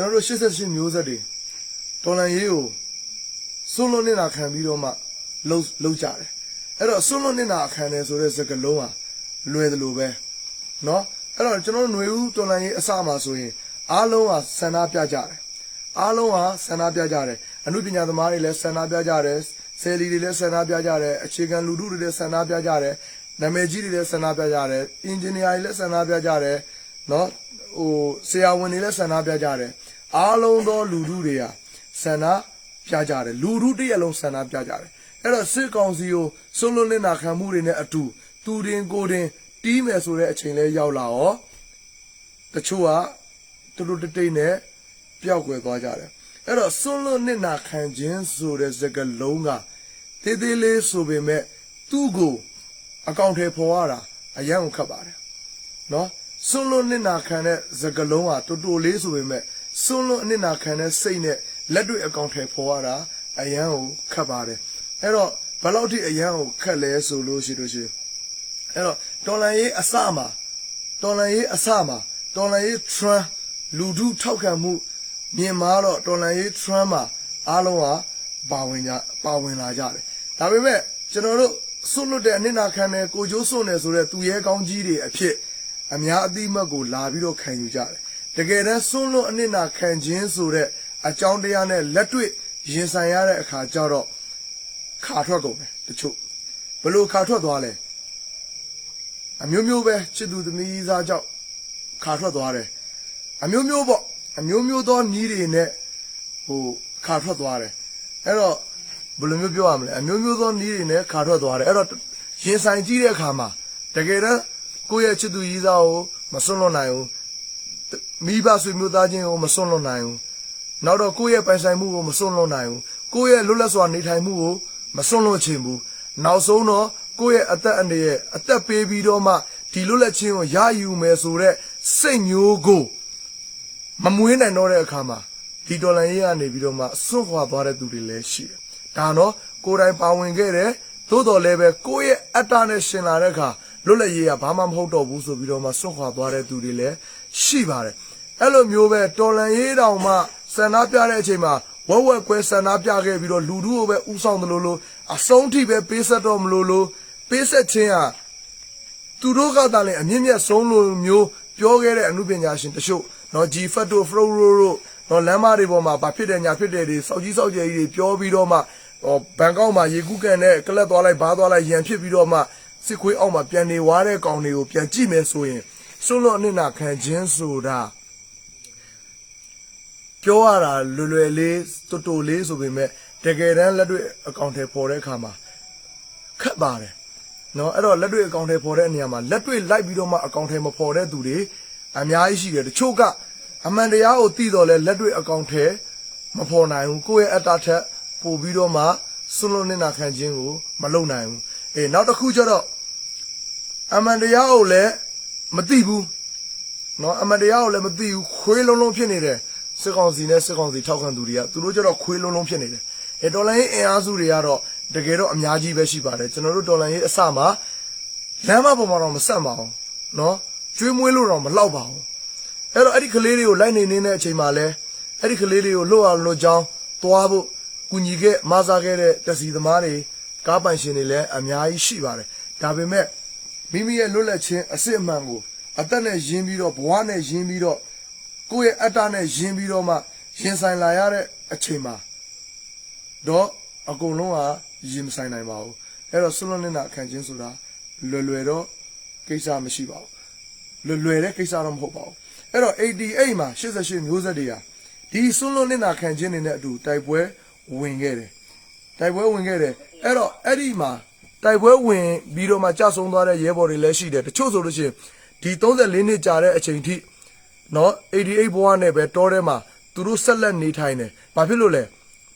ကျွန်တော်တို့88မျိုးဆက်တွေတော်လန်ရေးကိုစွန့်လွတ်နေတာခံပြီးတော့မှလှုပ်လှုပ်ကြတယ်အဲ့တော့စွန့်လွတ်နေတာခံတယ်ဆိုတဲ့စကားလုံးဟာလွယ်တယ်လို့ပဲเนาะအဲ့တော့ကျွန်တော်တို့ຫນွေဦးတော်လန်ရေးအစမှာဆိုရင်အားလုံးဟာဆန္ဒပြကြတယ်အားလုံးဟာဆန္ဒပြကြတယ်အမှုပညာသမားတွေလည်းဆန္ဒပြကြတယ်ဆယ်လီတွေလည်းဆန္ဒပြကြတယ်အခြေခံလူထုတွေလည်းဆန္ဒပြကြတယ်နာမည်ကြီးတွေလည်းဆန္ဒပြကြတယ်အင်ဂျင်နီယာတွေလည်းဆန္ဒပြကြတယ်เนาะဟိုဆရာဝန်တွေလည်းဆန္ဒပြကြတယ် အားလုံးသောလူထုတွေကဆန္ဒပြကြတယ်လူထုတစ်ရက်လုံးဆန္ဒပြကြတယ်အဲ့တော့စစ်ကောင်စီကိုစွန့်လွတ်နေတာခံမှုတွေနဲ့အတူသူတင်ကိုယ်တင်တီးမယ်ဆိုတဲ့အချိန်လေးရောက်လာရောတချို့ကတူတူတိတ်တိတ်နဲ့ပျောက်ကွယ်သွားကြတယ်အဲ့တော့စွန့်လွတ်နေတာခံခြင်းဆိုတဲ့စကားလုံးကတေးသေးလေးဆိုပေမဲ့သူ့ကိုအကောင့်ထဲပေါ်ရတာအယံကိုခတ်ပါတယ်နော်စွန့်လွတ်နေတာခံတဲ့စကားလုံးကတူတူလေးဆိုပေမဲ့ စွန့်လွတ်နေတာခံတဲ့စိတ်နဲ့လက်တွေ့အကောင့်ထဲပေါ်ရတာအယံကိုခတ်ပါတယ်အဲ့တော့ဘယ်လောက်ထိအယံကိုခတ်လဲဆိုလို့ရှိလို့ရှိရင်အဲ့တော့တော်လန်ရေးအစမှာတော်လန်ရေးအစမှာတော်လန်ရေး trend လူထုထောက်ခံမှုမြင်မာတော့တော်လန်ရေး trend မှာအားလုံးကပါဝင်ကြပါဝင်လာကြတယ်ဒါပေမဲ့ကျွန်တော်တို့စွန့်လွတ်တဲ့အနစ်နာခံတဲ့ကိုကျိုးစွန့်တယ်ဆိုတဲ့သူရဲကောင်းကြီးတွေအဖြစ်အများအသိမှတ်ကိုလာပြီးတော့ခံယူကြတယ် တကယ်တမ်းစွန့်လွတ်အနစ်နာခံခြင်းဆိုတဲ့အကြောင်းတရားနဲ့လက်တွေ့ရင်ဆိုင်ရတဲ့အခါကျတော့ခါထွက်ကုန်တယ်တချို့ဘလို့ခါထွက်သွားလဲအမျိုးမျိုးပဲချစ်သူသမီးသားကြောင့်ခါထွက်သွားတယ်အမျိုးမျိုးပေါ့အမျိုးမျိုးသောညီးတွေနဲ့ဟိုခါထွက်သွားတယ်အဲ့တော့ဘယ်လိုမျိုးပြောရမလဲအမျိုးမျိုးသောညီးတွေနဲ့ခါထွက်သွားတယ်အဲ့တော့ရင်ဆိုင်ကြည့်တဲ့အခါမှာတကယ်တော့ကိုယ့်ရဲ့ချစ်သူကြီးသားကိုမစွန့်လွတ်နိုင်ဘူး မိဘဆွေမျိုးသားချင်းကိုမစွန့်လွတ်နိုင်ဘူးနောက်တော့ကိုယ့်ရဲ့ပိုင်ဆိုင်မှုကိုမစွန့်လွတ်နိုင်ဘူးကိုယ့်ရဲ့လွတ်လပ်စွာနေထိုင်မှုကိုမစွန့်လွတ်ချင်ဘူးနောက်ဆုံးတော့ကိုယ့်ရဲ့အသက်အန္တရာယ်အသက်ပေးပြီးတော့မှဒီလွတ်လပ်ခြင်းကိုရယူမယ်ဆိုတဲ့စိတ်မျိုးကိုမမွေးနိုင်တော့တဲ့အခါမှာဒီဒေါ်လာရေးကနေပြီးတော့မှစွန့်ခွာသွားတဲ့သူတွေလည်းရှိတယ်။ဒါတော့ကိုယ်တိုင်ပါဝင်ခဲ့တယ်သို့တော်လည်းပဲကိုယ့်ရဲ့အတ္တနဲ့ရှင်လာတဲ့အခါလွတ်လပ်ရေးကဘာမှမဟုတ်တော့ဘူးဆိုပြီးတော့မှစွန့်ခွာသွားတဲ့သူတွေလည်းရှိပါတယ်။ အဲ့လိုမျိုးပဲတော်လန်ရေးတောင်မှဆန္ဒပြတဲ့အချိန်မှာဝက်ဝက်ကွဲဆန္ဒပြခဲ့ပြီးတော့လူထုကိုပဲဥဆောင်တယ်လို့လို့အဆုံးထိပဲပေးဆက်တော့မလို့လို့ပေးဆက်ခြင်းဟာသူတို့ကသာလည်းအမြင့်မြတ်ဆုံးလိုမျိုးပြောခဲ့တဲ့အမှုပညာရှင်တချို့နော်ဂျီဖတ်တို့ဖရိုရိုတို့နော်လမ်းမတွေပေါ်မှာဘာဖြစ်တယ်ညာဖြစ်တယ်တွေစောက်ကြီးစောက်ကျယ်ကြီးတွေပြောပြီးတော့မှဟောဘန်ကောက်မှာရေကူးကန်နဲ့ကလပ်သွားလိုက်ဘားသွားလိုက်ရန်ဖြစ်ပြီးတော့မှစစ်ခွေးအောက်မှာပြန်နေွားတဲ့ကောင်တွေကိုပြန်ကြည့်မယ်ဆိုရင်စွန့်လွတ်အနစ်နာခံခြင်းဆိုတာ ပြောရတာလွယ်လွယ်လေးတူတူလေးဆိုပေမဲ့တကယ်တမ်းလက်တွေ့အကောင့်ထဲပေါ်တဲ့အခါမှာခက်ပါတယ်နော်အဲ့တော့လက်တွေ့အကောင့်ထဲပေါ်တဲ့နေရာမှာလက်တွေ့လိုက်ပြီးတော့မှအကောင့်ထဲမပေါ်တဲ့သူတွေအများကြီးရှိတယ်တချို့ကအမှန်တရားကိုသိတော့လဲလက်တွေ့အကောင့်ထဲမပေါ်နိုင်ဘူးကိုယ့်ရဲ့အတ္တထက်ပို့ပြီးတော့မှစွန့်လွတ်နေတာခံခြင်းကိုမလုပ်နိုင်ဘူးအေးနောက်တစ်ခုကျတော့အမှန်တရားကိုလည်းမသိဘူးနော်အမှန်တရားကိုလည်းမသိဘူးခွေးလုံးလုံးဖြစ်နေတယ် စစ်ကောင်စီနဲ့စစ်ကောင်စီထောက်ခံသူတွေကသူတို့ကျတော့ခွေးလုံးလုံးဖြစ်နေတယ်အဲဒေါ်လာရေးအင်အားစုတွေကတော့တကယ်တော့အများကြီးပဲရှိပါတယ်ကျွန်တော်တို့ဒေါ်လာရေးအစမှာလမ်းမပေါ်မှာတော့မဆက်ပါဘူးနော်ကျွေးမွေးလို့တော့မလောက်ပါဘူးအဲ့တော့အဲ့ဒီကလေးတွေကိုလိုက်နေနေတဲ့အချိန်မှာလဲအဲ့ဒီကလေးတွေကိုလွတ်အောင်လွတ်ကြောင်းသွားဖို့ကူညီခဲ့မဆာခဲ့တဲ့တစီသမားတွေကားပိုင်ရှင်တွေလည်းအများကြီးရှိပါတယ်ဒါပေမဲ့မိမိရဲ့လွတ်လပ်ခြင်းအစစ်အမှန်ကိုအသက်နဲ့ယဉ်ပြီးတော့ဘဝနဲ့ယဉ်ပြီးတော့ ကိုယ့်ရဲ့အတ္တနဲ့ယဉ်ပြီးတော့မှရင်ဆိုင်လာရတဲ့အချိန်မှာတော့အကုန်လုံးကရင်မဆိုင်နိုင်ပါဘူးအဲ့တော့ဆွလွန်နေတာခံခြင်းဆိုတာလွယ်လွယ်တော့ကိစ္စမရှိပါဘူးလွယ်လွယ်တဲ့ကိစ္စတော့မဟုတ်ပါဘူးအဲ့တော့88မှာ88မျိုးဆက်တွေဟာဒီဆွလွန်နေတာခံခြင်းတွေနဲ့အတူတိုက်ပွဲဝင်ခဲ့တယ်တိုက်ပွဲဝင်ခဲ့တယ်အဲ့တော့အဲ့ဒီမှာတိုက်ပွဲဝင်ပြီးတော့မှကြဆုံသွားတဲ့ရဲဘော်တွေလည်းရှိတယ်တချို့ဆိုလို့ရှိရင်ဒီ34နှစ်ကြာတဲ့အချိန်ထိ နော်88ဘွားနဲ့ပဲတောထဲမှာသူတို့ဆက်လက်နေထိုင်တယ်ဘာဖြစ်လို့လဲ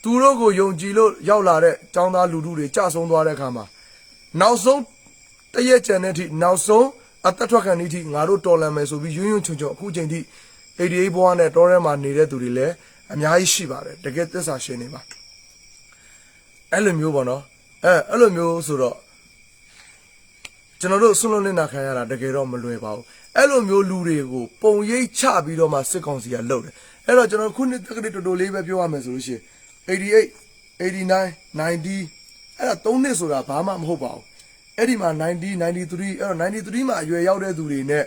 သူတို့ကိုယုံကြည်လို့ရောက်လာတဲ့ចောင်းသားလူထုတွေကြဆုံသွားတဲ့အခါမှာနောက်ဆုံးတရက်ကြံတဲ့အထိနောက်ဆုံးအသက်ထွက်ခံတဲ့အထိငါတို့တော်လန်မယ်ဆိုပြီးယွန်းယွန်းချွန်ချွန်အခုချိန်ထိ88ဘွားနဲ့တောထဲမှာနေတဲ့သူတွေလည်းအများကြီးရှိပါတယ်တကယ်သစ္စာရှင်နေပါအဲ့လိုမျိုးပေါ့နော်အဲအဲ့လိုမျိုးဆိုတော့ကျွန်တော်တို့ဆွလွန်နေတာခံရတာတကယ်တော့မလွယ်ပါဘူး အဲ့လိုမျိုးလူတွေကိုပုံရိပ်ချပြီးတော့မှစစ်ကောင်စီကလုပ်တယ်အဲ့တော့ကျွန်တော်ခုနှစ်တက္ကသိုလ်တော်တော်လေးပဲပြောရမယ်ဆိုလို့ရှိရင်88 89 90အဲ့ဒါ3နှစ်ဆိုတာဘာမှမဟုတ်ပါဘူးအဲ့ဒီမှာ90 93အဲ့တော့93မှာအရွယ်ရောက်တဲ့သူတွေနဲ့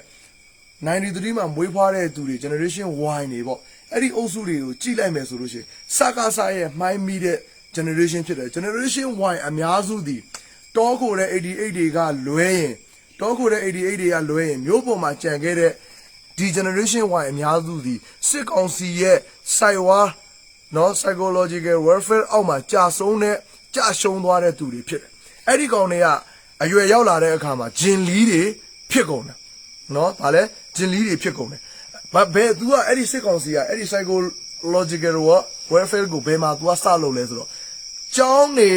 93မှာမွေးဖွားတဲ့သူတွေ generation Y နေပေါ့အဲ့ဒီအုပ်စုတွေကိုကြည့်လိုက်မယ်ဆိုလို့ရှိရင်စကားစားရဲ့မှိုင်းမိတဲ့ generation ဖြစ်တယ် generation Y အများစုသည်တောခိုတဲ့88တွေကလွဲရင် တောခိုတဲ့88တွေကလွဲရင်မျိုးပေါ်မှာကြံခဲ့တဲ့ဒီ generation Y အများစုသည်စစ်ကောင်စီရဲ့ site war နော် psychological warfare အောက်မှာကြာဆုံးတဲ့ကြာရှုံးသွားတဲ့သူတွေဖြစ်တယ်။အဲ့ဒီကောင်တွေကအရွယ်ရောက်လာတဲ့အခါမှာဂျင်လီတွေဖြစ်ကုန်တယ်။နော်ဒါလည်းဂျင်လီတွေဖြစ်ကုန်တယ်။ဘာဘယ်သူကအဲ့ဒီစစ်ကောင်စီကအဲ့ဒီ psychological warfare ကိုဘယ်မှာ तू ကစလုပ်လဲဆိုတော့ကျောင်းနေ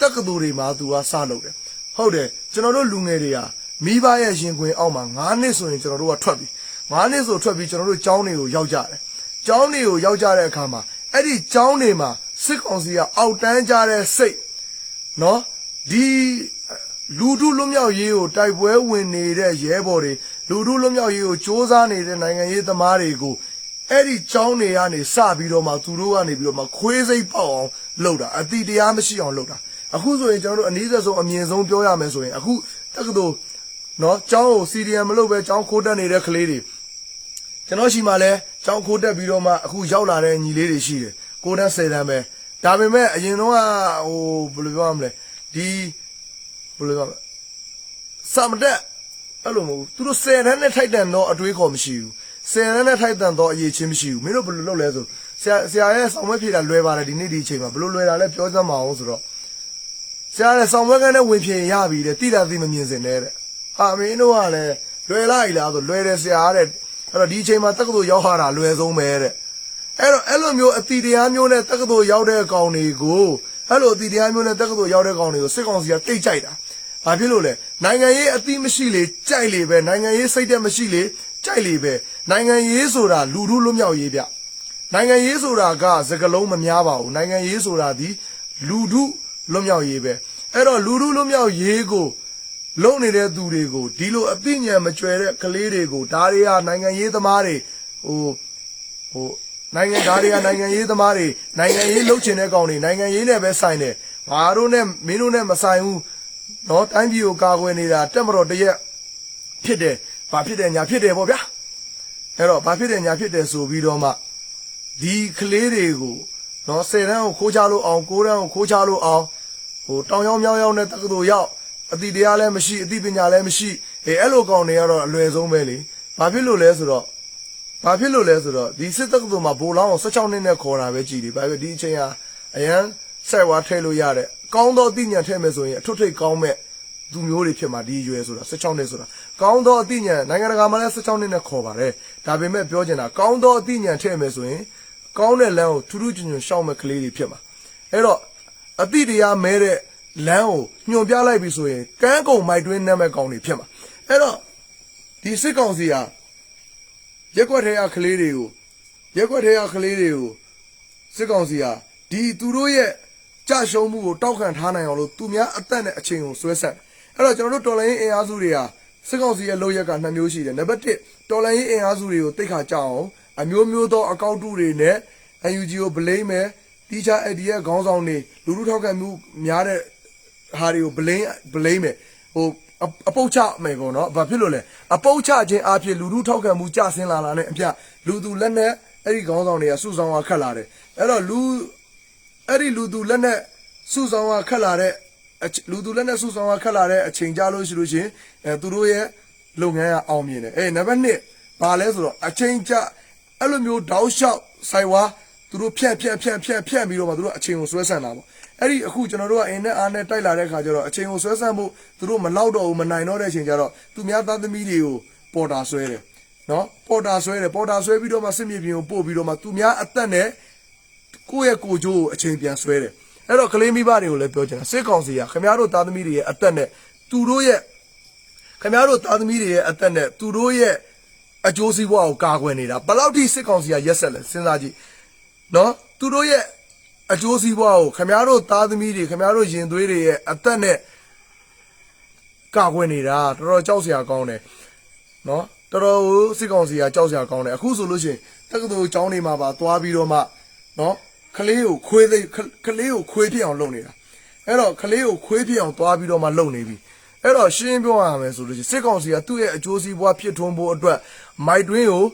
တက္ကသိုလ်တွေမှာ तू ကစလုပ်တယ်။ဟုတ်တယ်ကျွန်တော်တို့လူငယ်တွေဟာ မိဘရဲ့ရင်ခွင်အောက်မှာ9နှစ်ဆိုရင်ကျွန်တော်တို့ကထွက်ပြီ။9နှစ်ဆိုထွက်ပြီးကျွန်တော်တို့ကျောင်းတွေကိုရောက်ကြတယ်။ကျောင်းတွေကိုရောက်ကြတဲ့အခါမှာအဲ့ဒီကျောင်းတွေမှာစစ်ကောင်စီကအောက်တန်းကြတဲ့စိတ်နော်ဒီလူထုလွတ်မြောက်ရေးကိုတိုက်ပွဲဝင်နေတဲ့ရဲဘော်တွေလူထုလွတ်မြောက်ရေးကိုစ조사နေတဲ့နိုင်ငံရေးသမားတွေကိုအဲ့ဒီကျောင်းတွေကနေစပြီးတော့မှသူတို့ကနေပြီးတော့မှခွေးစိတ်ပေါက်အောင်လုပ်တာအတိတရားမရှိအောင်လုပ်တာအခုဆိုရင်ကျွန်တော်တို့အနည်းဆုံးအမြင့်ဆုံးပြောရမယ်ဆိုရင်အခုတက္ကသိုလ် နော်ကျောင်းကိုစီဒီအမ်မလုပ်ပဲကျောင်းခိုးတက်နေတဲ့ကလေးတွေကျွန်တော်ရှိမှလဲကြောင်းခိုးတက်ပြီးတော့မှအခုရောက်လာတဲ့ညီလေးတွေရှိတယ်ကိုတန်း10တန်းပဲဒါပေမဲ့အရင်တော့ကဟိုဘယ်လိုပြောရမလဲဒီဘယ်လိုပြောမလဲစမတက်အဲ့လိုမဟုတ်ဘူးသူတို့10တန်းနဲ့ထိုက်တန်တော့အတွေးခေါ်မရှိဘူး10တန်းနဲ့ထိုက်တန်တော့အရေးချင်းမရှိဘူးမင်းတို့ဘယ်လိုလုပ်လဲဆိုဆရာဆရာရဲ့ဆောင်းမဖြေတာလွယ်ပါတယ်ဒီနေ့ဒီအချိန်မှာဘယ်လိုလွယ်တာလဲပြောစမ်းမအောင်ဆိုတော့ဆရာလည်းဆောင်းမကန်းနဲ့ဝင်ဖြေရပြီတဲ့တိတာသိမမြင်စင်နဲ့တဲ့ ဟာမင်းတို့ကလည်းလွယ်လိုက်လားဆိုလွယ်တယ်ဆရာတဲ့အဲ့တော့ဒီအချိန်မှာတက္ကသိုလ်ရောက်လာတာလွယ်ဆုံးပဲတဲ့အဲ့တော့အဲ့လိုမျိုးအတီတရားမျိုးနဲ့တက္ကသိုလ်ရောက်တဲ့ကောင်တွေကိုအဲ့လိုအတီတရားမျိုးနဲ့တက္ကသိုလ်ရောက်တဲ့ကောင်တွေကိုစစ်ကောင်စီကတိတ်ကြိုက်တာဘာဖြစ်လို့လဲနိုင်ငံရေးအတိမရှိလေကြိုက်လေပဲနိုင်ငံရေးစိတ်တက်မရှိလေကြိုက်လေပဲနိုင်ငံရေးဆိုတာလူထုလွတ်မြောက်ရေးဗျနိုင်ငံရေးဆိုတာကစကလုံးမများပါဘူးနိုင်ငံရေးဆိုတာဒီလူထုလွတ်မြောက်ရေးပဲအဲ့တော့လူထုလွတ်မြောက်ရေးကို လုံနေတဲ့သူတွေကိုဒီလိုအသိဉာဏ်မကျွဲတဲ့ကလေးတွေကိုဒါတွေကနိုင်ငံရေးသမားတွေဟိုဟိုနိုင်ငံဒါတွေကနိုင်ငံရေးသမားတွေနိုင်ငံရေးလှုပ်ချင်တဲ့ကောင်တွေနိုင်ငံရေးနဲ့ပဲဆိုင်တယ်ငါတို့နဲ့မင်းတို့နဲ့မဆိုင်ဘူးနော်တိုင်းပြည်ကိုကာကွယ်နေတာတက်မတော်တရက်ဖြစ်တယ်ဘာဖြစ်တယ်ညာဖြစ်တယ်ပေါ့ဗျာအဲ့တော့ဘာဖြစ်တယ်ညာဖြစ်တယ်ဆိုပြီးတော့မှဒီကလေးတွေကိုနော်၁၀တန်းကိုခိုးချလို့အောင်၉တန်းကိုခိုးချလို့အောင်ဟိုတောင်ရောက်မြောက်ရောက်နဲ့တက္ကသိုလ်ရောက် အတိတရားလည်းမရှိအတိပညာလည်းမရှိအေးအဲ့လိုကောင်တွေကတော့အလွယ်ဆုံးပဲလေဘာဖြစ်လို့လဲဆိုတော့ဘာဖြစ်လို့လဲဆိုတော့ဒီစစ်တပ်ကသူမှာဘိုးလောင်းကို16နှစ်နဲ့ခေါ်တာပဲကြည်တယ်ဘာဖြစ်ဒီအချိန်ဟာအရန်ဆက်ဝါထဲလို့ရတဲ့ကောင်းသောအသိဉာဏ်ထဲမယ်ဆိုရင်အထွတ်ထိပ်ကောင်းမဲ့သူမျိုးတွေဖြစ်မှာဒီရွယ်ဆိုတာ16နှစ်ဆိုတာကောင်းသောအသိဉာဏ်နိုင်ငံတကာမှာလည်း16နှစ်နဲ့ခေါ်ပါတယ်ဒါပေမဲ့ပြောချင်တာကောင်းသောအသိဉာဏ်ထဲမယ်ဆိုရင်ကောင်းတဲ့လမ်းကိုထူးထူးချွန်ချွန်ရှောက်မဲ့ကလေးတွေဖြစ်မှာအဲ့တော့အတိတရားမဲတဲ့ လမ်းကိုညွန်ပြလိုက်ပြီဆိုရင်ကန်းကုံမိုက်တွင်းနဲ့မဲ့ကောင်တွေဖြစ်မှာအဲ့တော့ဒီစစ်ကောင်စီဟာရက်ွက်ထဲကကလေးတွေကိုရက်ွက်ထဲကကလေးတွေကိုစစ်ကောင်စီဟာဒီသူတို့ရဲ့ကြရှုံးမှုကိုတောက်ခံထားနိုင်အောင်လို့သူများအသက်နဲ့အချိန်ကိုဆွဲဆက်အဲ့တော့ကျွန်တော်တို့တော်လိုင်းအင်အားစုတွေဟာစစ်ကောင်စီရဲ့လုပ်ရက်ကနှစ်မျိုးရှိတယ်နံပါတ်1တော်လိုင်းအင်အားစုတွေကိုတိတ်ခါကြအောင်အမျိုးမျိုးသောအကောက်တုတွေနဲ့ UNG ကို blame မယ်တီချာအဒီရဲ့ခေါင်းဆောင်တွေလူလူထောက်ခံမှုများတဲ့ ဟာတွေကို blame blame မယ်ဟိုအအပုတ်ချမယ်ပေါ့နော်ဘာဖြစ်လို့လဲအပုတ်ချခြင်းအဖြစ်လူလူထောက်ခံမှုကြဆင်းလာတာနဲ့အပြလူသူလက်နဲ့အဲ့ဒီခေါင်းဆောင်တွေကစုဆောင်ကခတ်လာတယ်အဲ့တော့လူအဲ့ဒီလူသူလက်နဲ့စုဆောင်ကခတ်လာတဲ့အချလူသူလက်နဲ့စုဆောင်ကခတ်လာတဲ့အချိန်ကြလို့ရှိလို့ရှရင်အဲသူတို့ရဲ့လုပ်ငန်းကအောင်မြင်တယ်အေးနံပါတ်1ဘာလဲဆိုတော့အချိန်ကြအဲ့လိုမျိုးတောက်လျှောက်ဆိုင်ဝါသူတို့ဖြန့်ဖြန့်ဖြန့်ဖြန့်ဖြန့်ပြီးတော့မှသူတို့အချိန်ကိုဆွဲဆန့်တာပေါ့ အဲ့ဒီအခုကျွန်တော်တို့ကအိမ်နဲ့အားနဲ့တိုက်လာတဲ့ခါကျတော့အချိန်ကိုဆွဲဆန့်ဖို့သူတို့မလောက်တော့ဘူးမနိုင်တော့တဲ့အချိန်ကျတော့သူများသားသမီးတွေကိုပေါ်တာဆွဲတယ်နော်ပေါ်တာဆွဲတယ်ပေါ်တာဆွဲပြီးတော့မှစစ်မြေပြင်ကိုပို့ပြီးတော့မှသူများအသက်နဲ့ကိုယ့်ရဲ့ကိုယ်ကျိုးကိုအချိန်ပြန်ဆွဲတယ်အဲ့တော့ကလေးမိဘတွေကိုလည်းပြောချင်တာစစ်ကောင်စီကခင်ဗျားတို့သားသမီးတွေရဲ့အသက်နဲ့သူတို့ရဲ့ခင်ဗျားတို့သားသမီးတွေရဲ့အသက်နဲ့သူတို့ရဲ့အကျိုးစီးပွားကိုကာကွယ်နေတာဘယ်လောက်ထိစစ်ကောင်စီကရက်ဆက်လဲစဉ်းစားကြည့်နော်သူတို့ရဲ့ အကျိုးစီးပွားကိုခင်ဗျားတို့သားသမီးတွေခင်ဗျားတို့ရင်သွေးတွေရဲ့အသက်နဲ့ကာကွယ်နေတာတော်တော်ကြောက်စရာကောင်းတယ်နော်တော်တော်ကိုစစ်ကောင်စီကကြောက်စရာကောင်းတယ်အခုဆိုလို့ရှိရင်တက္ကသိုလ်ကျောင်းတွေမှာပါသွားပြီးတော့မှနော်ကလေးကိုခွေးသိခကလေးကိုခွေးပြစ်အောင်လုပ်နေတာအဲ့တော့ကလေးကိုခွေးပြစ်အောင်သွားပြီးတော့မှလုပ်နေပြီအဲ့တော့ရှင်းပြောရမယ်ဆိုလို့ရှိရင်စစ်ကောင်စီကသူ့ရဲ့အကျိုးစီးပွားဖြစ်ထွန်းဖို့အတွက်မိုက်တွင်းကို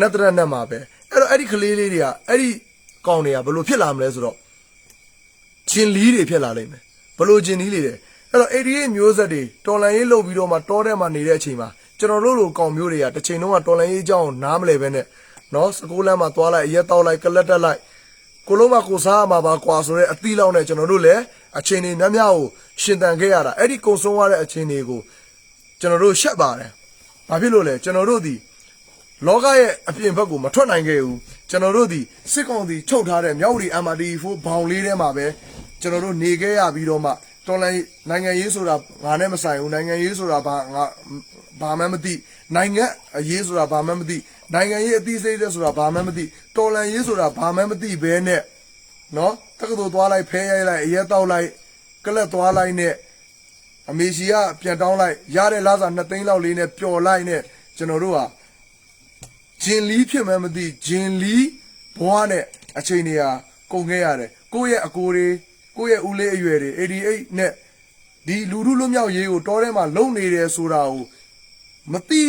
နက်တရက်နဲ့မှာပဲအဲ့တော့အဲ့ဒီကလေးလေးတွေကအဲ့ဒီ ကောင်တွေကဘယ်လိုဖြစ်လာမလဲဆိုတော့ဂျင်လီတွေဖြစ်လာလိမ့်မယ်ဘလို့ဂျင်လီတွေလဲအဲ့တော့88မျိုးဆက်တွေတော်လန်ရေးလုပ်ပြီးတော့မှတောထဲမှာနေတဲ့အချိန်မှာကျွန်တော်တို့လိုကောင်မျိုးတွေကတစ်ချိန်လုံးကတော်လန်ရေးအကြောင်းကိုနားမလည်ပဲနဲ့နော်စကူလမ်းမှာသွားလိုက်ရက်တောက်လိုက်ကလက်တက်လိုက်ကိုလုံးမကိုစားမှာပါကွာဆိုတဲ့အသီးလောက်နဲ့ကျွန်တော်တို့လည်းအချိန်တွေများများကိုရှင်တန်ခဲ့ရတာအဲ့ဒီကုံဆုံးရတဲ့အချိန်တွေကိုကျွန်တော်တို့ရှက်ပါတယ်ဘာဖြစ်လို့လဲကျွန်တော်တို့ဒီ လောကရဲ့အပြင်ဘက်ကိုမထွက်နိုင်ခဲ့ဘူးကျွန်တော်တို့ဒီစစ်ကောင်စီချုပ်ထားတဲ့မြောက်ရီ MRD4 ဘောင်လေးထဲမှာပဲကျွန်တော်တို့နေခဲ့ရပြီးတော့မှတော်လိုင်းနိုင်ငံရေးဆိုတာငါနဲ့မဆိုင်ဘူးနိုင်ငံရေးဆိုတာဘာငါဘာမှမသိနိုင်ငံအရေးဆိုတာဘာမှမသိနိုင်ငံရေးအသိစိတ်တဲ့ဆိုတာဘာမှမသိတော်လိုင်းရေးဆိုတာဘာမှမသိဘဲနဲ့နော်တက္ကသိုလ်သွားလိုက်ဖဲရိုက်လိုက်အရက်တောက်လိုက်ကလက်သွားလိုက်နဲ့အမေရှိကပြန်တောင်းလိုက်ရတဲ့လစာ2သိန်းလောက်လေးနဲ့ပျော်လိုက်နဲ့ကျွန်တော်တို့ဟာ ဂျင်လီဖြစ်မှန်းမသိဂျင်လီဘွားနဲ့အချိန်တွေဟာကုန်ခဲ့ရတယ်ကိုယ့်ရဲ့အကိုတွေကိုယ့်ရဲ့ဦးလေးအရွယ်တွေ88နဲ့ဒီလူထုလွတ်မြောက်ရေးကိုတောထဲမှာလုံနေတယ်ဆိုတာကိုမတိ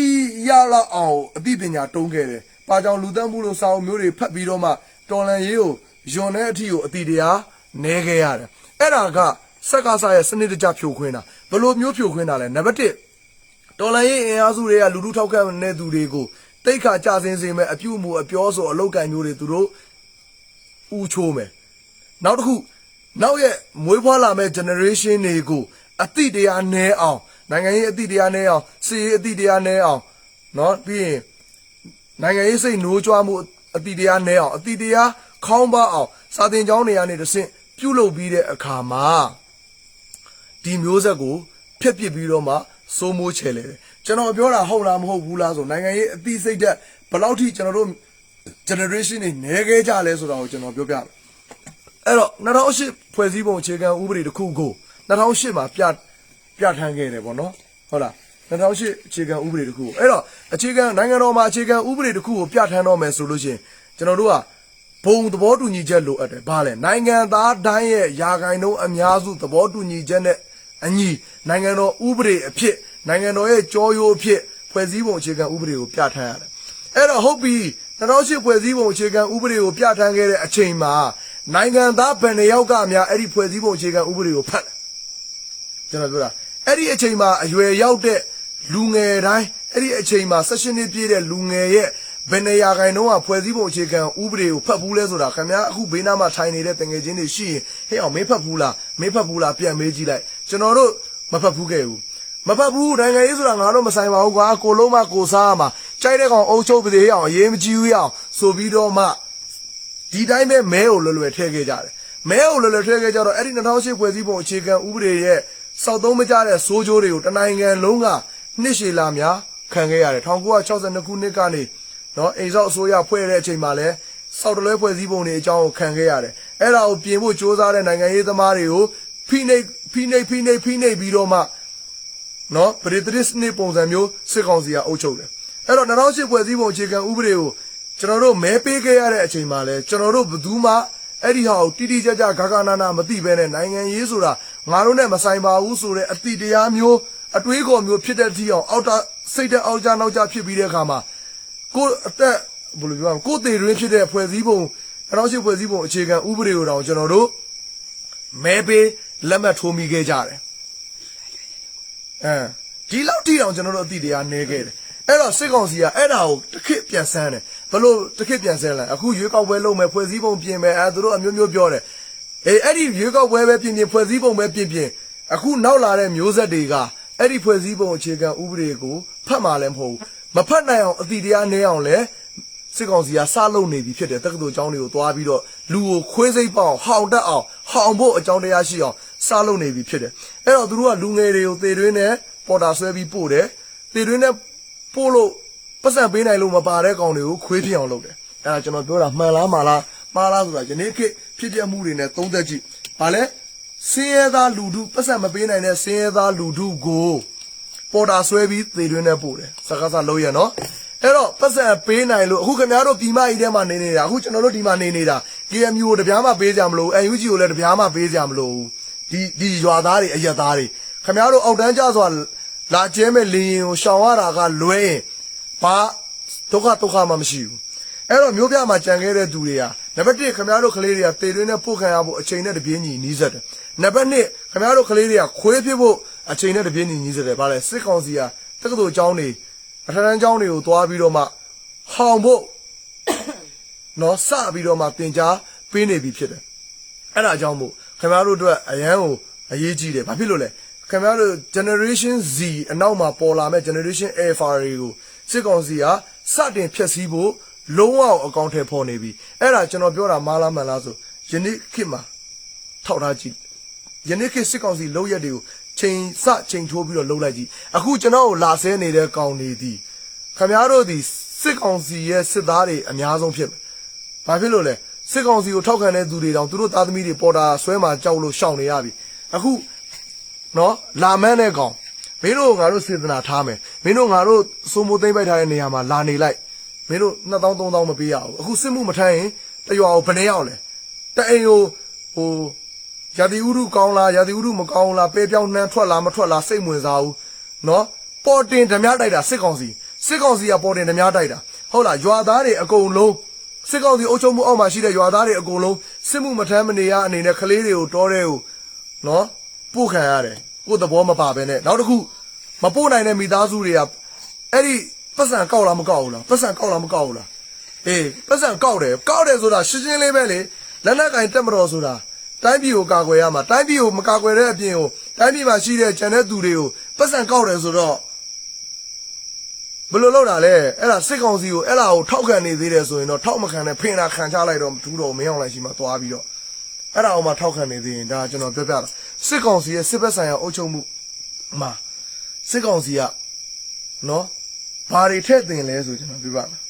ရလောက်အောင်အသိပညာတုံးခဲ့တယ်။ပါကြောင်လူသတ်မှုလို့စာအုပ်မျိုးတွေဖတ်ပြီးတော့မှတော်လန်ရေးကိုယွန်တဲ့အထီကိုအတိတရားနဲခဲ့ရတယ်။အဲ့ဒါကစက္ကစရဲ့စနစ်တကျဖြိုခွင်းတာဘယ်လိုမျိုးဖြိုခွင်းတာလဲနံပါတ်1တော်လိုင်းရေးအင်အားစုတွေကလူထုထောက်ခံတဲ့သူတွေကို တိတ်ခါကြစင်းစင်းမဲ့အပြုအမူအပြောဆိုအလောက်ကင်မျိုးတွေသူတို့ဥချိုးမယ်နောက်တစ်ခုနောက်ရဲ့မွေးဖွားလာမဲ့ generation တွေကိုအတိတရားနဲအောင်နိုင်ငံရေးအတိတရားနဲအောင်စီရေးအတိတရားနဲအောင်เนาะပြီးရင်နိုင်ငံရေးစိတ်နိုးကြွားမှုအတိတရားနဲအောင်အတိတရားခေါင်းပါအောင်စာသင်ကျောင်းတွေကနေတဆင့်ပြုလုပ်ပြီးတဲ့အခါမှာ ဒီမျိုးဆက်ကိုဖျက်ပစ်ပြီးတော့မှစိုးမိုးချယ်လေတယ် ကျွန်တော်ပြောတာဟုတ်လားမဟုတ်ဘူးလားဆိုနိုင်ငံရေးအသိစိတ်သက်ဘယ်လောက်ထိကျွန်တော်တို့ generation တွေနေခဲ့ကြလဲဆိုတာကိုကျွန်တော်ပြောပြမယ်အဲ့တော့2008ဖွဲ့စည်းပုံအခြေခံဥပဒေတစ်ခုကို2008မှာပြပြဋ္ဌာန်းခဲ့တယ်ပေါ့နော်ဟုတ်လား2008အခြေခံဥပဒေတစ်ခုကိုအဲ့တော့အခြေခံနိုင်ငံတော်မှာအခြေခံဥပဒေတစ်ခုကိုပြဋ္ဌာန်းတော့မယ်ဆိုလို့ရှိရင်ကျွန်တော်တို့ကဘုံသဘောတူညီချက်လိုအပ်တယ်ဘာလဲနိုင်ငံသားတိုင်းရဲ့ယာဂိုင်တုံးအများစုသဘောတူညီချက်နဲ့အညီနိုင်ငံတော်ဥပဒေအဖြစ် နိုင်ငံတော်ရဲ့ကြောရိုးအဖြစ်ဖွဲ့စည်းပုံအခြေခံဥပဒေကိုပြဋ္ဌာန်းရတယ်အဲ့တော့ဟုတ်ပြီ2008ဖွဲ့စည်းပုံအခြေခံဥပဒေကိုပြဋ္ဌာန်းခဲ့တဲ့အချိန်မှာနိုင်ငံသားဗန်နေယောက်ကများအဲ့ဒီဖွဲ့စည်းပုံအခြေခံဥပဒေကိုဖတ်တယ်ကျွန်တော်ပြောတာအဲ့ဒီအချိန်မှာအရွယ်ရောက်တဲ့လူငယ်တိုင်းအဲ့ဒီအချိန်မှာ16နှစ်ပြည့်တဲ့လူငယ်ရဲ့ဘယ်နေရာခိုင်တုန်းကဖွဲ့စည်းပုံအခြေခံဥပဒေကိုဖတ်ဘူးလဲဆိုတာခင်ဗျားအခုဘေးနားမှာထိုင်နေတဲ့တငယ်ချင်းတွေရှိရင်ဟဲ့အောင်မေးဖတ်ဘူးလားမေးဖတ်ဘူးလားပြန်မေးကြည့်လိုက်ကျွန်တော်တို့မဖတ်ဘူးခဲ့ဘူး မဖတ်ဘူးနိုင်ငံရေးဆိုတာငါတို့မဆိုင်ပါဘူးကွာကိုလုံးမကိုစားမှာကြိုက်တဲ့ကောင်အုပ်ချုပ်ပါသေးအောင်အရေးမကြီးဘူးရအောင်ဆိုပြီးတော့မှဒီတိုင်းပဲမဲကိုလွယ်လွယ်ထည့်ခဲ့ကြတယ်မဲကိုလွယ်လွယ်ထည့်ခဲ့ကြတော့အဲ့ဒီ2008ဖွဲ့စည်းပုံအခြေခံဥပဒေရဲ့စောက်သုံးမကြတဲ့စိုးကြိုးတွေကိုတနိုင်ငံလုံးကနှစ်ရှည်လာများခံခဲ့ရတယ်1962ခုနှစ်ကနေနော်အိမ်ဆောက်အစိုးရဖွဲ့တဲ့အချိန်မှာလဲစောက်တလွဲဖွဲ့စည်းပုံတွေအကြောင်းကိုခံခဲ့ရတယ်အဲ့ဒါကိုပြင်ဖို့စ조사တဲ့နိုင်ငံရေးသမားတွေကိုဖိနှိပ်ဖိနှိပ်ဖိနှိပ်ဖိနှိပ်ပြီးတော့မှ နော်ပရိသရစ်နှစ်ပုံစံမျိုးစစ်ကောင်စီကအုပ်ချုပ်တယ်အဲ့တော့2008ဖွဲ့စည်းပုံအခြေခံဥပဒေကိုကျွန်တော်တို့မဲပေးခဲ့ရတဲ့အချိန်မှာလဲကျွန်တော်တို့ဘယ်သူမှအဲ့ဒီဟာကိုတိတိကျကျဂဂနာနာမသိဘဲနဲ့နိုင်ငံရေးဆိုတာငါတို့နဲ့မဆိုင်ပါဘူးဆိုတဲ့အတိတရားမျိုးအတွေးခေါ်မျိုးဖြစ်တဲ့အထိအောင်အောက်တာစိတ်တဲ့အောက်ကြနောက်ကြဖြစ်ပြီးတဲ့အခါမှာကိုယ်အသက်ဘယ်လိုပြောရမလဲကိုယ်သေးတွင်ဖြစ်တဲ့ဖွဲ့စည်းပုံ2008ဖွဲ့စည်းပုံအခြေခံဥပဒေကိုတောင်ကျွန်တော်တို့မဲပေးလက်မှတ်ထိုးမိခဲ့ကြတယ် အဲဒီလောက်ထိအောင်ကျွန်တော်တို့အတိတရားနေခဲ့တယ်အဲ့တော့စစ်ကောင်စီကအဲ့ဒါကိုတစ်ခစ်ပြန်ဆန်းတယ်ဘလို့တစ်ခစ်ပြန်ဆန်းလဲအခုရွေးကောက်ပွဲလုပ်မယ်ဖွဲ့စည်းပုံပြင်မယ်အဲသူတို့အမျိုးမျိုးပြောတယ်အေးအဲ့ဒီရွေးကောက်ပွဲပဲပြင်ပြင်ဖွဲ့စည်းပုံပဲပြင်ပြင်အခုနောက်လာတဲ့မျိုးဆက်တွေကအဲ့ဒီဖွဲ့စည်းပုံအခြေခံဥပဒေကိုဖတ်မှလည်းမဟုတ်ဘူးမဖတ်နိုင်အောင်အတိတရားနေအောင်လဲစစ်ကောင်စီကစလုပ်နေပြီဖြစ်တယ်တက္ကသိုလ်ကျောင်းတွေကိုသွားပြီးတော့လူကိုခွေးစိတ်ပေါအောင်ဟောင်တက်အောင်ဟောင်ဖို့အကြောင်းတရားရှိအောင် စလုပ်နေပြီဖြစ်တယ်အဲ့တော့သူတို့ကလူငယ်တွေကိုသေတွင်းနဲ့ပေါ်တာဆွဲပြီးပို့တယ်သေတွင်းနဲ့ပို့လို့ပတ်စံပေးနိုင်လို့မပါတဲ့ကောင်တွေကိုခွေးပြအောင်လုပ်တယ်အဲ့ဒါကျွန်တော်ပြောတာမှန်လားမှားလားမှားလားဆိုတာယနေ့ခေတ်ဖြစ်ပြမှုတွေနဲ့သုံးသက်ကြည့်ဗာလဲစင်းရဲသားလူထုပတ်စံမပေးနိုင်တဲ့စင်းရဲသားလူထုကိုပေါ်တာဆွဲပြီးသေတွင်းနဲ့ပို့တယ်စကားစလုံးရနော်အဲ့တော့ပတ်စံပေးနိုင်လို့အခုခင်ဗျားတို့ပြည်မကြီးထဲမှာနေနေတာအခုကျွန်တော်တို့ဒီမှာနေနေတာ KMU ကိုတပြားမှပေးကြမလို့ UNG ကိုလည်းတပြားမှပေးကြမလို့ ဒီဒီရွာသားတွေအရက်သားတွေခင်ဗျားတို့အောက်တန်းကြစွာလာကျဲမဲ့လင်းရင်ကိုရှောင်ရတာကလွဲရင်ဘာဒုက္ခဒုက္ခမှမရှိဘူးအဲ့တော့မျိုးပြမှာကြံခဲ့တဲ့သူတွေကနံပါတ်1ခင်ဗျားတို့ကလေးတွေကတေတွင်းနဲ့ပို့ခံရဖို့အချိန်နဲ့တပြေးညီနီးစက်တယ်နံပါတ်2ခင်ဗျားတို့ကလေးတွေကခွေးဖြစ်ဖို့အချိန်နဲ့တပြေးညီနီးစက်တယ်ဗါလဲစစ်ကောင်စီကတက္ကသိုလ်ကျောင်းတွေအထက်တန်းကျောင်းတွေကိုသွားပြီးတော့မှဟောင်ဖို့နော်စပြီးတော့မှတင် जा ပေးနေပြီဖြစ်တယ်အဲ့ဒါအကြောင်းမို့ ခင်ဗျားတို့အတွက်အရန်ကိုအရေးကြီးတယ်ဘာဖြစ်လို့လဲခင်ဗျားတို့ generation Z အနောက်မှာပေါ်လာမဲ့ generation Alpha တွေကိုစစ်ကောင်စီကစတင်ဖျက်ဆီးဖို့လုံးဝအကောင့်ထဲပေါ်နေပြီအဲ့ဒါကျွန်တော်ပြောတာမားလားမှန်လားဆိုယနေ့ခေတ်မှာထောက်ထားကြည့်ယနေ့ခေတ်စစ်ကောင်စီလုံးရက်တွေကိုချိန်စချိန်ထိုးပြီးတော့လှုပ်လိုက်ကြည့်အခုကျွန်တော်ကိုလာဆဲနေတဲ့ကောင်တွေဒီခင်ဗျားတို့ဒီစစ်ကောင်စီရဲ့စစ်သားတွေအများဆုံးဖြစ်မယ်။ဘာဖြစ်လို့လဲ စစ်ကောင်စီကိုထောက်ခံတဲ့သူတွေတောင်သူတို့သားသမီးတွေပေါ်တာဆွဲမှာကြောက်လို့ရှောင်နေရပြီ။အခုနော်လာမန်းတဲ့ကောင်မင်းတို့ငါတို့စေတနာထားမယ်။မင်းတို့ငါတို့စိုးမိုးသိမ့်ပိုက်ထားတဲ့နေရာမှာလာနေလိုက်။မင်းတို့2000 3000မပေးရဘူး။အခုစစ်မှုမထမ်းရင်တရွာကိုဘယ်နှယောက်လဲ။တအိမ်ကိုဟိုရာသီဥတုကောင်းလားရာသီဥတုမကောင်းလားပဲပြောင်းနှမ်းထွက်လားမထွက်လားစိတ်ဝင်စားဘူး။နော်ပေါ်တင်ဓမြတိုက်တာစစ်ကောင်စီစစ်ကောင်စီကပေါ်တင်ဓမြတိုက်တာဟုတ်လားရွာသားတွေအကုန်လုံး စစ်ကောင်စီအုပ်ချုပ်မှုအောက်မှာရှိတဲ့ရွာသားတွေအကုန်လုံးစစ်မှုမထမ်းမနေရအနေနဲ့ကလေးတွေကိုတောထဲကိုနော်ပို့ခံရတယ်ကိုယ်သဘောမပါပဲနဲ့နောက်တစ်ခုမပို့နိုင်တဲ့မိသားစုတွေကအဲ့ဒီပတ်စံကောက်လားမကောက်ဘူးလားပတ်စံကောက်လားမကောက်ဘူးလားအေးပတ်စံကောက်တယ်ကောက်တယ်ဆိုတာရှင်းရှင်းလေးပဲလေလက်နက်ကင်တက်မတော်ဆိုတာတိုင်းပြည်ကိုကာကွယ်ရမှာတိုင်းပြည်ကိုမကာကွယ်တဲ့အပြင်ကိုတိုင်းပြည်မှာရှိတဲ့ကျန်တဲ့သူတွေကိုပတ်စံကောက်တယ်ဆိုတော့ ဘယ်လိုလုပ်တာလဲအဲ့ဒါစစ်ကောင်စီကိုအဲ့ဒါကိုထောက်ခံနေသေးတယ်ဆိုရင်တော့ထောက်မခံနဲ့ဖင်တာခံချလိုက်တော့သူတော့မင်းအောင်လိုက်ရှိမှသွားပြီးတော့အဲ့ဒါအောင်မှထောက်ခံနေသေးရင်ဒါကျွန်တော်ပြောပြတာစစ်ကောင်စီရဲ့စစ်ဘက်ဆိုင်ရာအုပ်ချုပ်မှုမှာစစ်ကောင်စီကနော်ဘာတွေထည့်တင်လဲဆိုကျွန်တော်ပြောပြမယ်